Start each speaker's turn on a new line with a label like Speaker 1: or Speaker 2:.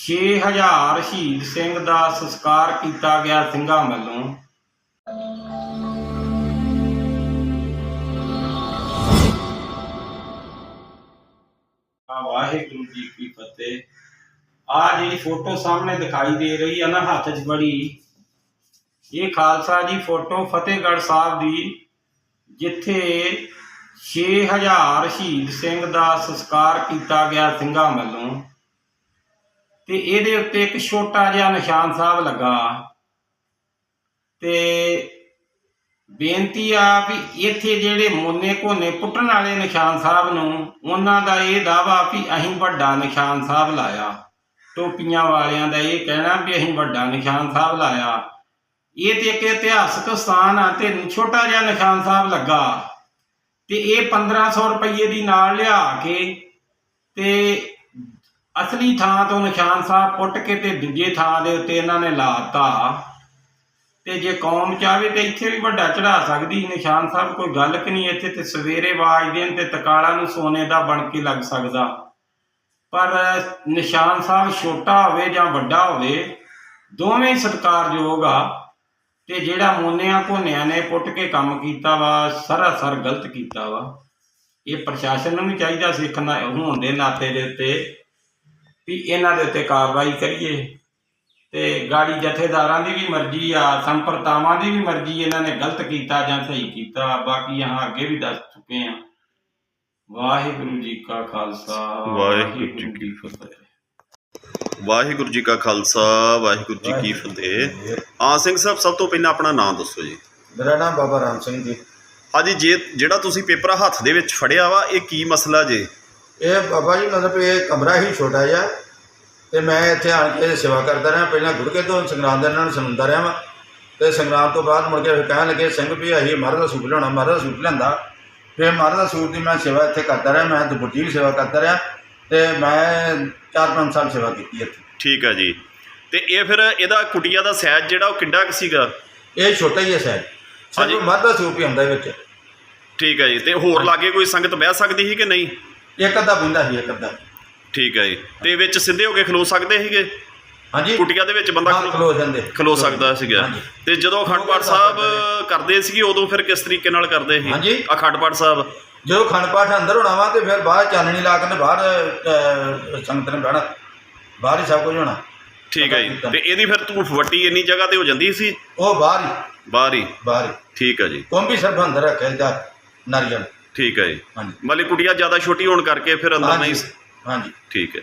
Speaker 1: 6000 ਸ਼ਹੀਦ ਸਿੰਘ ਦਾ ਸੰਸਕਾਰ ਕੀਤਾ ਗਿਆ ਸਿੰਘਾਂ ਵੱਲੋਂ। ਵਾਹਿਗੁਰੂ ਜੀ ਕੀ ਫਤਿਹ। ਆ ਜਿਹੜੀ ਫੋਟੋ ਸਾਹਮਣੇ ਦਿਖਾਈ ਦੇ ਰਹੀ ਹੈ ਨਾ ਹੱਥ 'ਚ ਬੜੀ, ਇਹ ਖਾਲਸਾ ਜੀ ਫੋਟੋ ਫਤਿਹਗੜ੍ਹ ਸਾਹਿਬ ਦੀ, ਜਿੱਥੇ 6000 ਸ਼ਹੀਦ ਸਿੰਘ ਦਾ ਸੰਸਕਾਰ ਕੀਤਾ ਗਿਆ ਸਿੰਘਾਂ ਵੱਲੋਂ। ਤੇ ਇਹਦੇ ਉੱਤੇ ਇੱਕ ਛੋਟਾ ਜਿਹਾ ਨਿਸ਼ਾਨ ਸਾਹਿਬ ਲੱਗਾ। ਤੇ ਬੇਨਤੀ ਆ ਵੀ ਇੱਥੇ ਜਿਹੜੇ ਮੋਨੇ ਕੋਨੇ ਪੁੱਟਣ ਵਾਲੇ ਨਿਸ਼ਾਨ ਸਾਹਿਬ ਨੂੰ, ਉਹਨਾਂ ਦਾ ਇਹ ਦਾਵਾ ਵੀ ਅਸੀਂ ਵੱਡਾ ਨਿਸ਼ਾਨ ਸਾਹਿਬ ਲਾਇਆ। ਟੋਪੀਆਂ ਵਾਲਿਆਂ ਦਾ ਇਹ ਕਹਿਣਾ ਵੀ ਅਸੀਂ ਵੱਡਾ ਨਿਸ਼ਾਨ ਸਾਹਿਬ ਲਾਇਆ। ਇਹ ਤੇ ਇੱਕ ਇਤਿਹਾਸਕ ਸਥਾਨ ਆ ਤੇ ਛੋਟਾ ਜਿਹਾ ਨਿਸ਼ਾਨ ਸਾਹਿਬ ਲੱਗਾ। ਤੇ ਇਹ 1500 ਰੁਪਏ ਦੀ ਨਾਲ ਲਿਆ ਕੇ ਤੇ ਅਸਲੀ ਥਾਂ ਤੋਂ ਨਿਸ਼ਾਨ ਸਾਹਿਬ ਪੁੱਟ ਕੇ ਤੇ ਦੂਜੇ ਥਾਂ ਦੇ ਉੱਤੇ ਇਹਨਾਂ ਨੇ ਲਾਤਾ ਤੇ ਜੇ ਕੌਮ ਚਾਹਵੇ ਤੇ ਇੱਥੇ ਵੀ ਵੱਡਾ ਚੜਾ ਸਕਦੀ, ਨਿਸ਼ਾਨ ਸਾਹਿਬ ਕੋਈ ਗੱਲ ਕਿ ਨਹੀਂ, ਇੱਥੇ ਤੇ ਸਵੇਰੇ ਆਵਾਜ਼ ਦੇਣ ਤੇ ਤਕਾਲਾ ਨੂੰ ਸੋਨੇ ਦਾ ਬਣ ਕੇ ਲੱਗ ਸਕਦਾ। ਪਰ ਨਿਸ਼ਾਨ ਸਾਹਿਬ ਛੋਟਾ ਹੋਵੇ ਜਾਂ ਵੱਡਾ ਹੋਵੇ, ਦੋਵੇਂ ਹੀ ਸਤਿਕਾਰਯੋਗ ਆ। ਤੇ ਜਿਹੜਾ ਮੋਨਿਆਂ ਕੋਨਿਆਂ ਨੇ ਪੁੱਟ ਕੇ ਕੰਮ ਕੀਤਾ ਵਾ, ਸਰਾਸਰ ਗਲਤ ਕੀਤਾ ਵਾ। ਇਹ ਪ੍ਰਸ਼ਾਸਨ ਨੂੰ ਵੀ ਚਾਹੀਦਾ ਸਿੱਖਣਾ ਹੋਣ ਦੇ ਨਾਤੇ ਦੇ ਉੱਤੇ। ਵੀ ਇਹਨਾਂ ਦੇ ਉੱਤੇ ਕਾਰਵਾਈ ਕਰੀਏ ਤੇ ਗਾੜੀ ਜਥੇਦਾਰਾਂ ਦੀ ਵੀ ਮਰਜ਼ੀ ਆ ਸੰਪਰਤਾਵਾਂ ਦੀ ਵੀ ਮਰਜ਼ੀ ਇਹਨਾਂ ਨੇ ਗਲਤ ਕੀਤਾ ਜਾਂ ਸਹੀ ਕੀਤਾ ਬਾਕੀ ਹਾਂ ਅੱਗੇ ਵੀ ਦੱਸ ਚੁੱਕੇ ਆ ਵਾਹਿਗੁਰੂ ਜੀ ਕਾ ਖਾਲਸਾ
Speaker 2: ਵਾਹਿਗੁਰੂ ਜੀ ਕੀ
Speaker 1: ਫਤਿਹ।
Speaker 2: ਵਾਹਿਗੁਰੂ ਜੀ ਕਾ ਖਾਲਸਾ ਵਾਹਿਗੁਰੂ ਜੀ ਕੀ ਫਤਿਹ। ਆ ਸਿੰਘ ਸਾਹਿਬ ਸਭ ਤੋਂ ਪਹਿਲਾਂ ਆਪਣਾ ਨਾਮ ਦੱਸੋ ਜੀ।
Speaker 3: ਮੇਰਾ ਨਾਮ ਬਾਬਾ ਰਾਮ ਸਿੰਘ ਜੀ।
Speaker 2: ਹਾਂਜੀ ਜੇ ਜਿਹੜਾ ਤੁਸੀਂ ਪੇਪਰ ਹੱਥ ਦੇ ਵਿੱਚ ਫੜਿਆ ਵਾ ਇਹ ਕੀ ਮਸਲਾ ਜੇ?
Speaker 3: ਇਹ ਬਾਬਾ ਜੀ ਮਤਲਬ ਇਹ ਕਮਰਾ ਹੀ ਛੋਟਾ ਜਿਹਾ ਤੇ ਮੈਂ ਇੱਥੇ ਆਣ ਕੇ ਸੇਵਾ ਕਰਦਾ ਰਿਹਾ। ਪਹਿਲਾਂ ਗੁਰਕੇ ਤੋਂ ਸੰਗਰਾਮ ਦੇ ਨਾਲ ਸੁਣਦਾ ਰਿਹਾ ਵਾਂ ਤੇ ਸੰਗਰਾਮ ਤੋਂ ਬਾਅਦ ਮੁੜ ਕੇ ਫਿਰ ਕਹਿਣ ਲੱਗੇ ਸਿੰਘ ਵੀ ਅਸੀਂ ਮਹਾਰਾਜ ਦਾ ਸੂਟ ਲਿਆਉਣਾ ਮਹਾਰਾਜ ਦਾ ਸੂਟ ਲਿਆਂਦਾ। ਫਿਰ ਮਹਾਰਾਜ ਦਾ ਸੂਟ ਦੀ ਮੈਂ ਸੇਵਾ ਇੱਥੇ ਕਰਦਾ ਰਿਹਾ ਮੈਂ ਦੁਪੱਟੀ ਵੀ ਸੇਵਾ ਕਰਦਾ ਰਿਹਾ ਤੇ ਮੈਂ 4-5 ਸਾਲ ਸੇਵਾ ਕੀਤੀ ਇੱਥੇ।
Speaker 2: ਠੀਕ ਆ ਜੀ। ਤੇ ਇਹ ਫਿਰ ਇਹਦਾ ਕੁਟੀਆ ਦਾ ਸਾਈਜ਼ ਜਿਹੜਾ ਉਹ ਕਿੱਡਾ ਕੁ ਸੀਗਾ?
Speaker 3: ਇਹ ਛੋਟਾ ਹੀ ਹੈ ਸੈਡ
Speaker 2: ਹਾਂਜੀ।
Speaker 3: ਸਿਰਫ ਮਹਾਰਾਜ ਦਾ ਸੂਟ ਹੀ ਹੁੰਦਾ ਵਿੱਚ।
Speaker 2: ਠੀਕ ਹੈ ਜੀ। ਤੇ ਹੋਰ ਲਾਗੇ ਕੋਈ ਸੰਗਤ ਬਹਿ ਸਕਦੀ ਸੀ ਕਿ ਨਹੀਂ?
Speaker 3: ਇੱਕ ਅੱਧਾ ਬੰਦਾ ਸੀ ਇੱਕ ਅੱਧਾ।
Speaker 2: ਠੀਕ ਹੈ ਜੀ। ਤੇ ਵਿੱਚ ਸਿੱਧੇ ਹੋ ਕੇ ਖਲੋ ਸਕਦੇ ਸੀਗੇ?
Speaker 3: ਹਾਂਜੀ।
Speaker 2: ਕੁਟੀਆ ਦੇ ਵਿੱਚ ਬੰਦਾ
Speaker 3: ਹਾਂ, ਖਲੋ ਜਾਂਦੇ।
Speaker 2: ਖਲੋ ਸਕਦਾ ਸੀਗਾ।
Speaker 3: ਹਾਂਜੀ।
Speaker 2: ਤੇ ਜਦੋਂ ਅਖੰਡ ਪਾਠ ਸਾਹਿਬ ਕਰਦੇ ਸੀਗੇ ਉਦੋਂ ਫਿਰ ਕਿਸ ਤਰੀਕੇ ਨਾਲ ਕਰਦੇ ਸੀ?
Speaker 3: ਹਾਂਜੀ।
Speaker 2: ਅਖੰਡ ਪਾਠ ਸਾਹਿਬ?
Speaker 3: ਜਦੋਂ ਖੰਡ ਪਾਠ ਅੰਦਰ ਹੋਣਾ ਵਾ ਤੇ ਫਿਰ ਬਾਹਰ ਚਾਨਣੀ ਲਾ ਕੇ ਤੇ ਬਾਹਰ ਅਹ, ਸੰਗਤ ਨੇ ਬਹਿਣਾ। ਬਾਹਰ ਹੀ ਸਭ ਕੁਝ ਹੋਣਾ।
Speaker 2: ਠੀਕ ਹੈ ਜੀ। ਤੇ ਇਹਦੀ ਫਿਰ ਧੂਫ ਵੱਟੀ ਇੰਨੀ ਜਗ੍ਹਾ ਤੇ ਹੋ ਜਾਂਦੀ ਸੀ?
Speaker 3: ਉਹ ਬਾਹਰ ਹੀ।
Speaker 2: ਬਾਹਰ ਹੀ।
Speaker 3: ਬਾਹਰ ਹੀ।
Speaker 2: ਠੀਕ ਹੈ ਜੀ।
Speaker 3: ਕੋਂਬੀ ਸਿਰਫ ਅੰਦਰ ਰੱਖਿਆ ਇਹਦਾ ਨਾਰੀਅਲ
Speaker 2: ਠੀਕ ਹੈ ਜੀ।
Speaker 3: ਹਾਂਜੀ।
Speaker 2: ਮਤਲਬ ਕੁਟੀਆ ਜ਼ਿਆਦਾ ਛੋਟੀ ਹੋਣ ਕਰਕੇ ਫਿਰ ਅੰਦਰ ਨਹੀਂ
Speaker 3: ਹਾਂਜੀ। ਹਾਂਜੀ।
Speaker 2: ਠੀਕ ਹੈ।